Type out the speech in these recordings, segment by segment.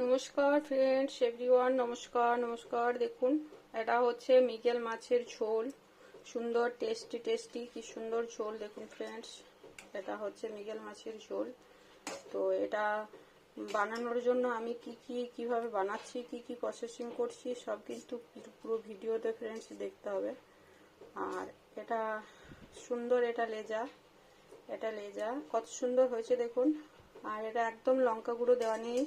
নমস্কার friends everyone নমস্কার নমস্কার। দেখুন, এটা হচ্ছে মিগেল মাছের ঝোল। সুন্দর টেস্টি টেস্টি কি সুন্দর ঝোল। দেখুন ফ্রেন্ডস এটা হচ্ছে মিগেল মাছের ঝোল। তো এটা বানানোর জন্য আমি কি কি, কীভাবে বানাচ্ছি, কি কি প্রসেসিং করছি, সব কিন্তু পুরো ভিডিওতে ফ্রেন্ডস দেখতে হবে। আর এটা সুন্দর, এটা লেজা এটা লেজা। কত সুন্দর হয়েছে, দেখুন। আর এটা একদম লঙ্কা গুঁড়ো দেওয়া নেই।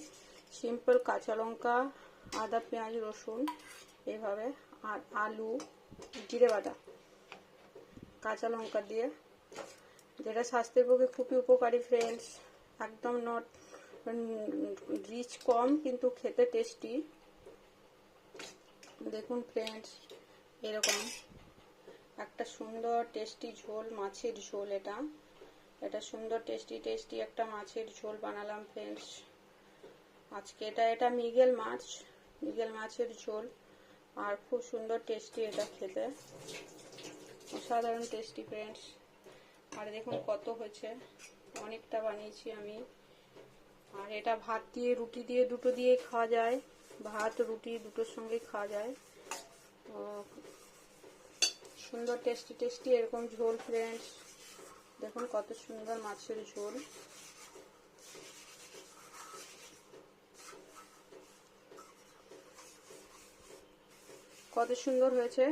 সিম্পল কাঁচা লঙ্কা, আদা, পেঁয়াজ, রসুন এইভাবে আর আলু, জিরে বাটা। কাঁচা লঙ্কা দিয়ে। যেটা স্বাস্থ্যের পক্ষে খুবই উপকারী ফ্রেন্ডস একদম নট রিচ কম, কিন্তু খেতে টেস্টি দেখুন ফ্রেন্ডস এরকম। একটা সুন্দর টেস্টি ঝোল, মাছের ঝোল এটা। এটা সুন্দর টেস্টি টেস্টি একটা মাছের ঝোল বানালাম ফ্রেন্ডস আজকে এটা এটা মিগেল মাছ, মিগেল মাছের ঝোল। আর খুব সুন্দর টেস্টি এটা খেতে। অসাধারণ টেস্টি ফ্রেন্ডস আর দেখুন কত হয়েছে। অনেকটা বানিয়েছি আমি। আর এটা ভাত দিয়ে, রুটি দিয়ে, দুটো দিয়ে খাওয়া যায়। ভাত, রুটি দুটোর সঙ্গে খাওয়া যায়। সুন্দর টেস্টি টেস্টি এরকম ঝোল ফ্রেন্ডস দেখুন কত সুন্দর মাছের ঝোল। কত সুন্দর হয়েছে।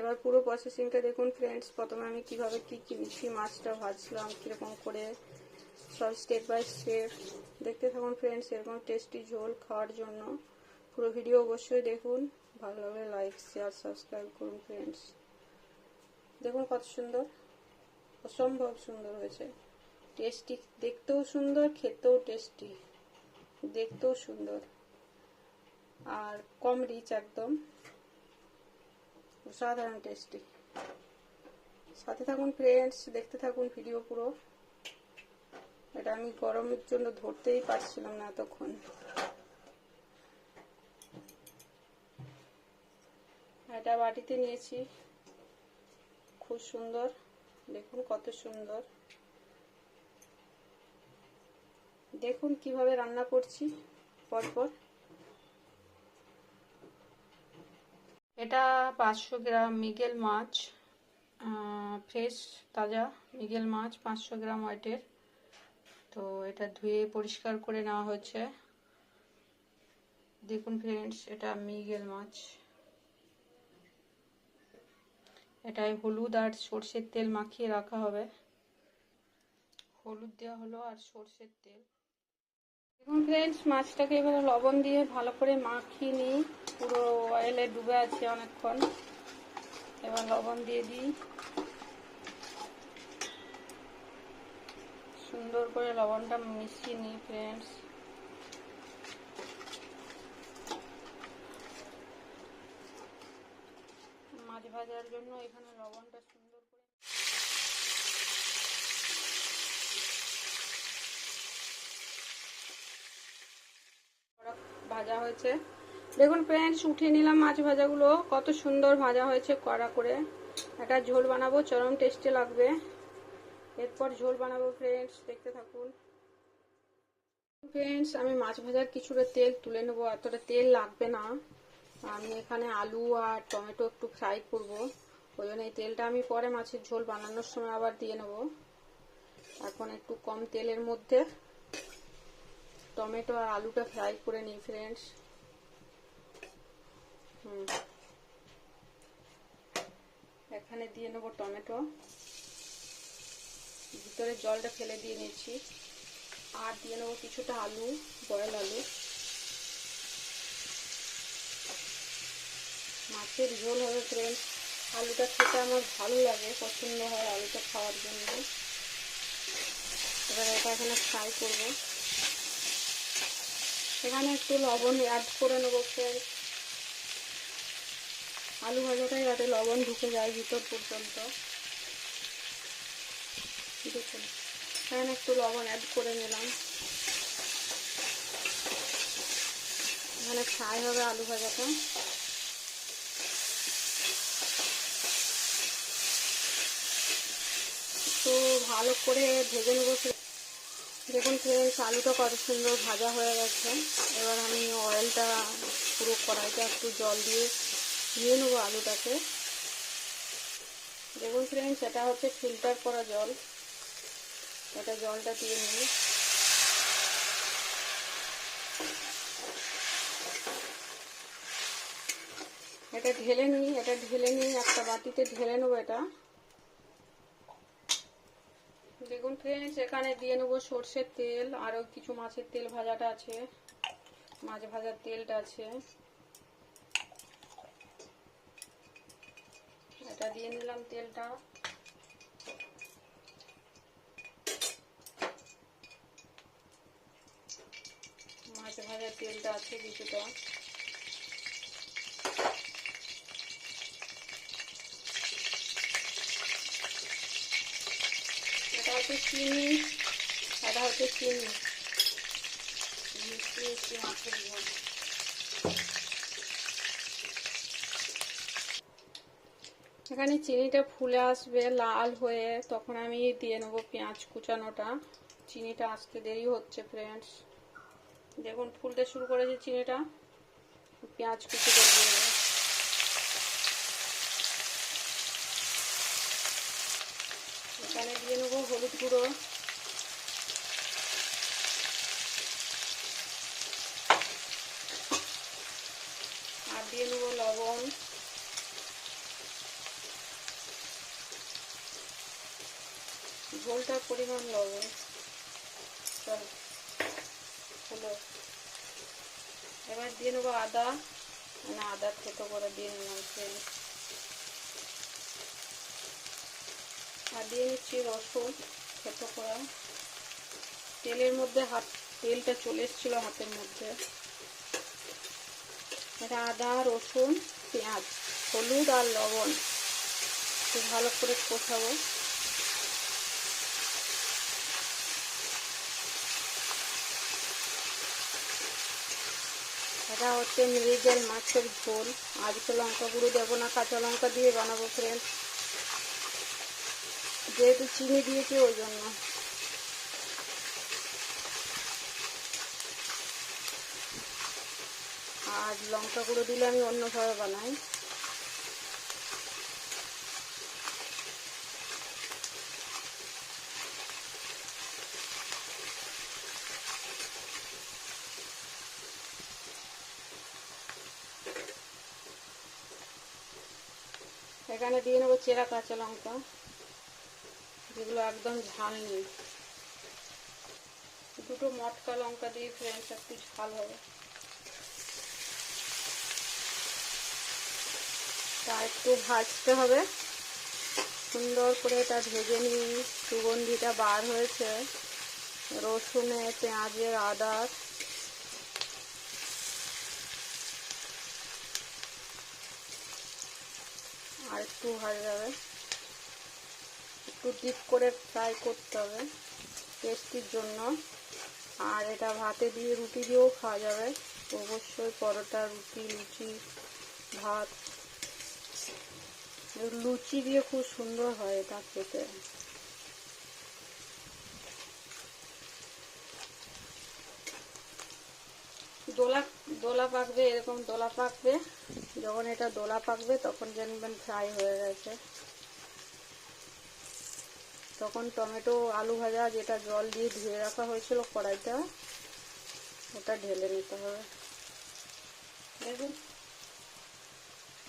এবার পুরো প্রসেসিংটা দেখুন ফ্রেন্ডস প্রথমে আমি কীভাবে কি কি মিশি মাছটা ভাজলাম, কীরকম করে, সব স্টেপ বাই স্টেপ দেখতে থাকুন ফ্রেন্ডস এরকম টেস্টি ঝোল খাওয়ার জন্য। পুরো ভিডিও অবশ্যই দেখুন, ভালো লাগলে লাইক শেয়ার সাবস্ক্রাইব করুন ফ্রেন্ডস দেখুন কত সুন্দর, অসম্ভব সুন্দর হয়েছে। টেস্টি দেখতেও সুন্দর, খেতেও টেস্টি দেখতেও সুন্দর। আর কম রিচ একদম। অসাধারণ টেস্টি সাথে থাকুন ফ্রেন্ডস দেখতে থাকুন ভিডিও পুরো। এটা আমি গরমের জন্য ধরতেই পারছিলাম না এতক্ষণ। এটা বাটিতে নিয়েছি। খুব সুন্দর। দেখুন কত সুন্দর। দেখুন কীভাবে রান্না করছি। পরপর। এটা পাঁচশো গ্রাম মিগেল মাছ ফ্রেশ, তাজা মিগেল মাছ, পাঁচশো গ্রাম ওয়েটের তো এটা ধুয়ে পরিষ্কার করে নেওয়া হয়েছে। দেখুন ফ্রেন্ডস এটা মিগেল মাছ। এটায় হলুদ আর সর্ষের তেল মাখিয়ে রাখা হবে। হলুদ দেওয়া হলো আর সর্ষের তেল। ফ্রেন্ডস মাছটাকে এবারে লবণ দিয়ে ভালো করে মাখিয়ে নিই। পুরো অয়েলে ডুবে আছে অনেকক্ষণ। এবার লবণ দিয়ে দিই। সুন্দর করে লবণটা মিশিয়ে নিই ফ্রেন্ডস মাছ ভাজার জন্য এখানে লবণটা সুন্দর করে ভাজা হয়েছে। দেখুন ফ্রেন্ডস উঠিয়ে নিলাম মাছ ভাজাগুলো। কত সুন্দর ভাজা হয়েছে কড়া করে। একটা ঝোল বানাবো, চরম টেস্টে লাগবে। এরপর ঝোল বানাবো ফ্রেন্ডস দেখতে থাকুন। ফ্রেন্ডস আমি মাছ ভাজার কিছুটা তেল তুলে নেব, এতটা তেল লাগবে না। আমি এখানে আলু আর টমেটো একটু ফ্রাই করব। ওই জন্য এই তেলটা আমি পরে মাছের ঝোল বানানোর সময় আবার দিয়ে নেব। এখন একটু কম তেলের মধ্যে টমেটো আর আলুটা ফ্রাই করে নিই ফ্রেন্ডস হুম। এখানে দিয়ে নেব টমেটো। ভিতরে জলটা ফেলে দিয়ে নিচ্ছি। আর দিয়ে নেব কিছুটা আলু, বয়েল আলু। মাছের ঝোল হবে ফ্রেন্ডস আলুটা খেতে আমার ভালো লাগে, পছন্দ হয় আলুটা খাওয়ার জন্য। এবার এটা এখানে ফ্রাই করব। এখানে একটু লবণ অ্যাড করে নেব ফ্রেন্ডস আলু ভাজাটাই যাতে লবণ ঢুকে যায় ভিতর পর্যন্ত। দেখুন, এখানে একটু লবণ অ্যাড করে নিলাম। এখানে ফ্রাই হবে আলু ভাজাটা। তো ভালো করে ভেজে নেব দেখুন ফ্রেন্ডস আলুটা কত সুন্দর ভাজা হয়ে গেছে। এবার আমি অয়েলটা পুরো কড়াইতে একটু জল দিয়ে নিয়ে নেব আলুটাকে। দেখুন ফ্রেন্ডস এটা হচ্ছে ফিল্টার করা জল। এটা জলটা দিয়ে নিই এটা ঢেলে নিই, এটা ঢেলে নিই একটা বাটিতে ঢেলে নেব এটা। দেখুন ফ্রেন্ডস এখানে দিয়ে নেব সর্ষের তেল, আরও কিছু মাছের তেল ভাজাটা আছে। মাছ ভাজার তেলটা আছে। এটা দিয়ে নিলাম তেলটা। মাছ ভাজার তেলটা আছে কিছুটা এটা হচ্ছে চিনি এটা হচ্ছে চিনি। এখানে চিনিটা ফুলে আসবে, লাল হয়ে তখন আমি দিয়ে নেব পেঁয়াজ কুচানোটা। চিনিটা আসতে দেরি হচ্ছে ফ্রেন্ডস দেখুন, ফুলতে শুরু করেছে চিনিটা। পেঁয়াজ কুচি করে দিয়ে দেবো এখানে দিয়ে নেব হলুদ গুঁড়ো। আর দিয়ে নেব লবণ। ঝোলটার পরিমাণ লবণ। হলো। এবার দিয়ে নেব আদা। মানে আদা থেতো করে দিয়ে নিলাম আর দিয়ে নিচ্ছি রসুন, থেতো করা। তেলের মধ্যে হাত, তেলটা চলে এসেছিল হাতের মধ্যে। এটা আদা রসুন, পেঁয়াজ, হলুদ আর লবণ। খুব ভালো করে কষাবো। এটা হচ্ছে মৃগেল মাছের ঝোল। আজকে লঙ্কা গুঁড়ো দেবো না, কাঁচা লঙ্কা দিয়ে বানাবো ফ্রেন্ড যেহেতু চিনি দিয়েছি ওই জন্য। আর লঙ্কা গুঁড়ো দিলে আমি অন্যভাবে বানাই। এখানে দিয়ে নেব চেরা কাঁচা লঙ্কা। যেগুলো একদম ঝাল নেই। দুটো মটকা লঙ্কা দিয়ে ফ্রেন্ডস একটু ঝাল হবে। তা একটু ভাজতে হবে। সুন্দর করে এটা ভেজে নিই। সুগন্ধিটা বার হয়েছে। রসুনে, পেঁয়াজের আদার। আর একটু ভাজা যাবে একটু ডিপ করে ফ্রাই করতে হবে টেস্টির জন্য। আর এটা ভাতে দিয়ে রুটি দিয়েও খাওয়া যাবে। অবশ্যই পরোটা, রুটি, লুচি, ভাত। লুচি দিয়ে খুব সুন্দর হয় এটা খেতে। দোলা দোলা পাকবে, এরকম দোলা পাকবে। যখন এটা দোলা পাকবে, তখন জানবেন ফ্রাই হয়ে গেছে। তখন টমেটো, আলু ভাজা, যেটা জল দিয়ে ধুয়ে রাখা হয়েছিল কড়াইটা, ওটা ঢেলে নিতে হবে। দেখুন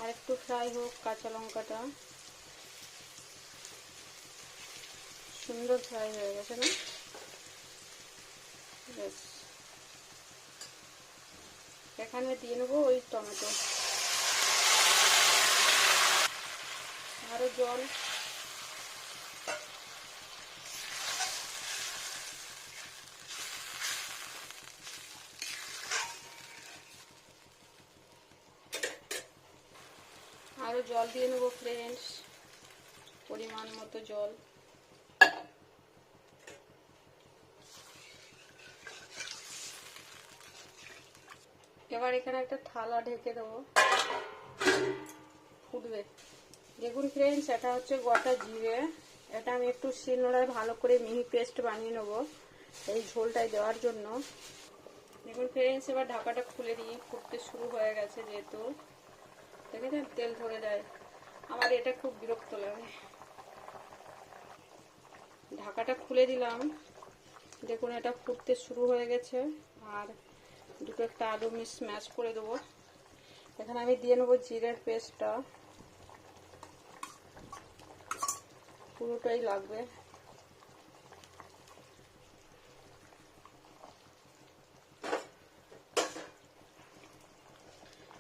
আর একটু ফ্রাই হোক কাঁচা লঙ্কাটা। সুন্দর ফ্রাই হয়ে গেছে না? এখানে দিয়ে নেব ওই টমেটো। আরও জল আরও জল দিয়ে নেব ফ্রেন্ডস পরিমাণ মতো জল। এবার এখানে একটা থালা ঢেকে দেবো। ফুটবে। দেখুন ফ্রেন্ডস এটা হচ্ছে গোটা জিরে। এটা আমি একটু শিলনোড়ায় ভালো করে মিহি পেস্ট বানিয়ে নেব এই ঝোলটায় দেওয়ার জন্য। দেখুন ফ্রেন্ডস এবার ঢাকাটা খুলে দিই। ফুটতে শুরু হয়ে গেছে যেহেতু। দেখেছেন তেল ধরে যায়। আমার এটা খুব বিরক্ত লাগে। ঢাকাটা খুলে দিলাম। দেখুন, এটা ফুটতে শুরু হয়ে গেছে। আর দুটো একটা আলু আমি স্ম্যাশ করে দেবো। এখানে আমি দিয়ে নেব জিরের পেস্টটা। পুরোটাই লাগবে।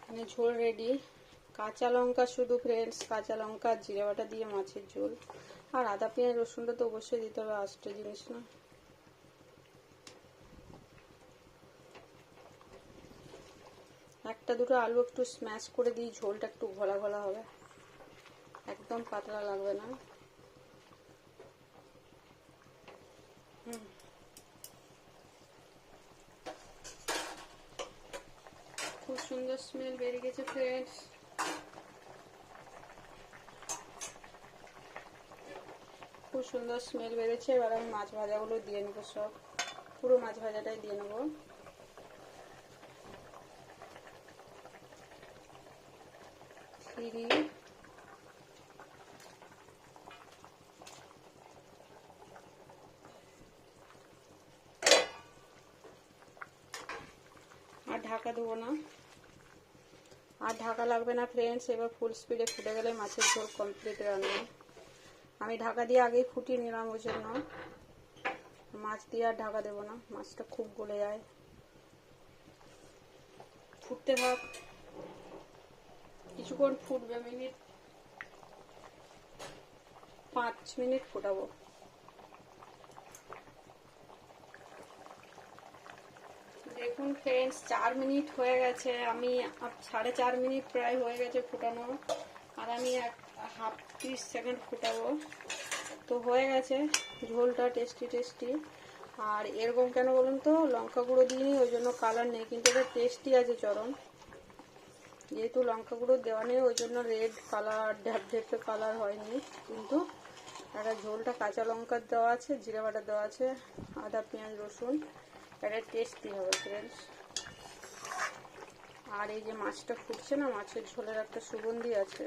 মানে ঝোল রেডি কাঁচা লঙ্কা শুধু ফ্রেন্ডস কাঁচা লঙ্কা, জিরে বাটা দিয়ে মাছের ঝোল। আর আদা, পেঁয়াজ, রসুনটা তো অবশ্যই দিতে হবে, আস্ত জিনিস না। একটা দুটো আলু একটু স্ম্যাশ করে দিই, ঝোলটা একটু ঘোলা ঘোলা হবে। একদম পাতলা লাগবে না। হুম। খুব সুন্দর স্মেল বেরিয়ে গেছে ফ্রেন্ডস খুব সুন্দর স্মেল বেরোচ্ছে। এবার আমি মাছ ভাজাগুলো দিয়ে নেব সব। পুরো মাছ ভাজাটাই দিয়ে নেব ফিরি আর ঢাকা দেবো না আর ঢাকা লাগবে না ফ্রেন্ডস এবার ফুল স্পিডে ফুটে গেলে মাছের ঝোল কমপ্লিট রান্না। আমি ঢাকা দিয়ে আগেই ফুটিয়ে নিলাম ওই জন্য মাছ দিয়ে আর ঢাকা দেবো না, মাছটা খুব গলে যায়। ফুটতে থাক। কিছুক্ষণ ফুটবে, মিনিট পাঁচ মিনিট ফোটাবো। দেখুন ফ্রেন্ডস চার মিনিট হয়ে গেছে। আমি সাড়ে চার মিনিট প্রায় হয়ে গেছে ফুটানো। আর আমি এক হাফ ত্রিশ সেকেন্ড ফুটাবো। তো হয়ে গেছে ঝোলটা টেস্টি টেস্টি আর এরকম কেন বলুন তো, লঙ্কা গুঁড়ো দিইনি, ওই জন্য কালার নেই, কিন্তু এটা টেস্টি আছে চরম। যেহেতু লঙ্কা গুঁড়ো দেওয়া নেই, ওই জন্য রেড কালার ঢ্যাপ ঢেপে কালার হয়নি। কিন্তু একটা ঝোলটা কাঁচা লঙ্কার দেওয়া আছে, জিরে বাটা দেওয়া আছে, আদা, পেঁয়াজ, রসুন। এটা টেস্টি হবে ফ্রেন্ডস আর এই যে মাছটা ফুটছে না, মাছের ঝোলের একটা সুগন্ধি আছে।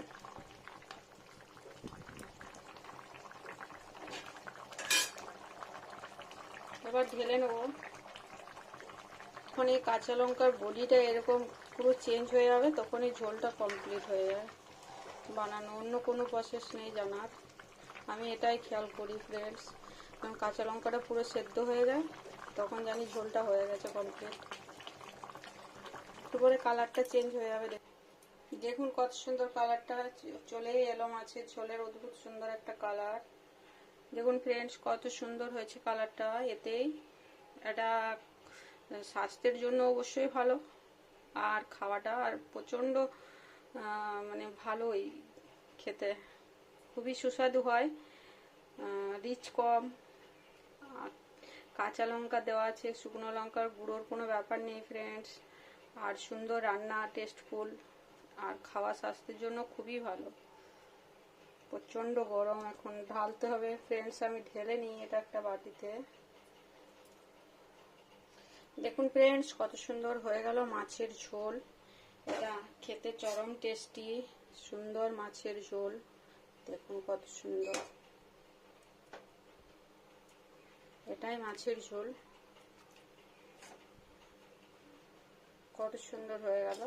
এবার ঢেলে নেব। তখন এই কাঁচা লঙ্কার বডিটা এরকম পুরো চেঞ্জ হয়ে যাবে তখন এই ঝোলটা কমপ্লিট হয়ে যায়। বানানো, অন্য কোনো প্রসেস নেই জানার। আমি এটাই খেয়াল করি ফ্রেন্ডস কারণ কাঁচা লঙ্কাটা পুরো সেদ্ধ হয়ে যায়। তখন জানি ঝোলটা হয়ে গেছে কমপ্লিট একটু পরে কালারটা চেঞ্জ হয়ে যাবে দেখুন কত সুন্দর কালারটা চলেই এলো মাছের ঝোলের অদ্ভুত সুন্দর একটা কালার দেখুন ফ্রেন্ডস কত সুন্দর হয়েছে কালারটা এতেই এটা স্বাস্থ্যের জন্য অবশ্যই ভালো। আর খাওয়াটা আর প্রচণ্ড মানে ভালোই খেতে। খুবই সুস্বাদু হয় রিচ কম। কাঁচা লঙ্কা দেওয়া আছে, শুকনো লঙ্কার গুঁড়োর কোনো ব্যাপার নেই ফ্রেন্ডস আর সুন্দর রান্না টেস্টফুল আর খাওয়া স্বাস্থ্যের জন্য খুবই ভালো। প্রচণ্ড গরম এখন। ঢালতে হবে ফ্রেন্ডস আমি ঢেলে নিই এটা একটা বাটিতে। দেখুন ফ্রেন্ডস কত সুন্দর হয়ে গেল মাছের ঝোল। এটা খেতে চরম টেস্টি সুন্দর মাছের ঝোল। দেখুন কত সুন্দর। এটাই মাছের ঝোল। কত সুন্দর হয়ে গেল।